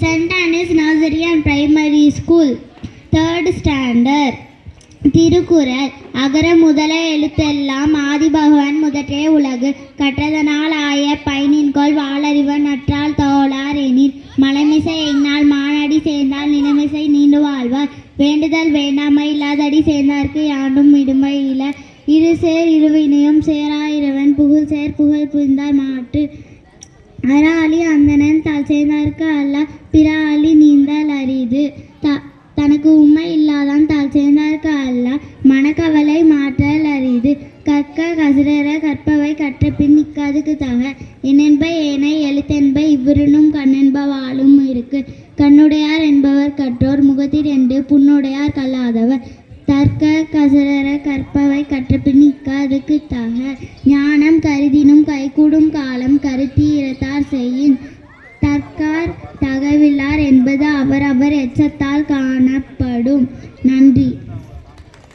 சென்டானிஸ் Annie's primary school third standard Thirukkural அகர முதல எழுத்தெல்லாம் ஆதிபகவான் முதற்றே உலகு. கற்றதனால் ஆய பயனின்கொள் வாளறிவன் நற்றால் தோளார் எனில் மலைமிசை என்னால் மானடி சேர்ந்தால் நிலமிசை நீண்டு வாழ்வார். வேண்டுதல் வேண்டாமை இல்லாதடி சேர்ந்தார்க்கு யாண்டும் இடுமை இல இரு சேர் இருவினையும் சேராயிரவன் புகழ் சேர் புகழ் புரிந்தார் மாட்டு அராளி அந்தணன் தால் சேர்ந்தார்க்கு அல்ல. பிற ஆளி நீந்தல் அரிது. த தனக்கு உண்மை இல்லாதான் தால் சேர்ந்தார்க்கு அல்ல மனக்கவலை மாற்றல் அரிது. கற்க கசிரர கற்பவை கற்ற பின் நிற்காதுக்கு தக. என்னென்ப ஏனை எழுத்தென்ப இவ்விருனும் கண்ணென்ப வாழும் இருக்கு. கண்ணுடையார் என்பவர் கற்றோர் முகத்தில் என்று புண்ணுடையார் கல்லாதவர். தர்க்க கசரர கற்பவை கற்றபின் நிற்காதுக்கு தக. ஞானம் கருதினும் கைகூடும் காலம் கருத்தி இறத்தார் செய்யின். தகவிலார் என்பது அவரவர் எச்சத்தால் காணப்படும். நன்றி.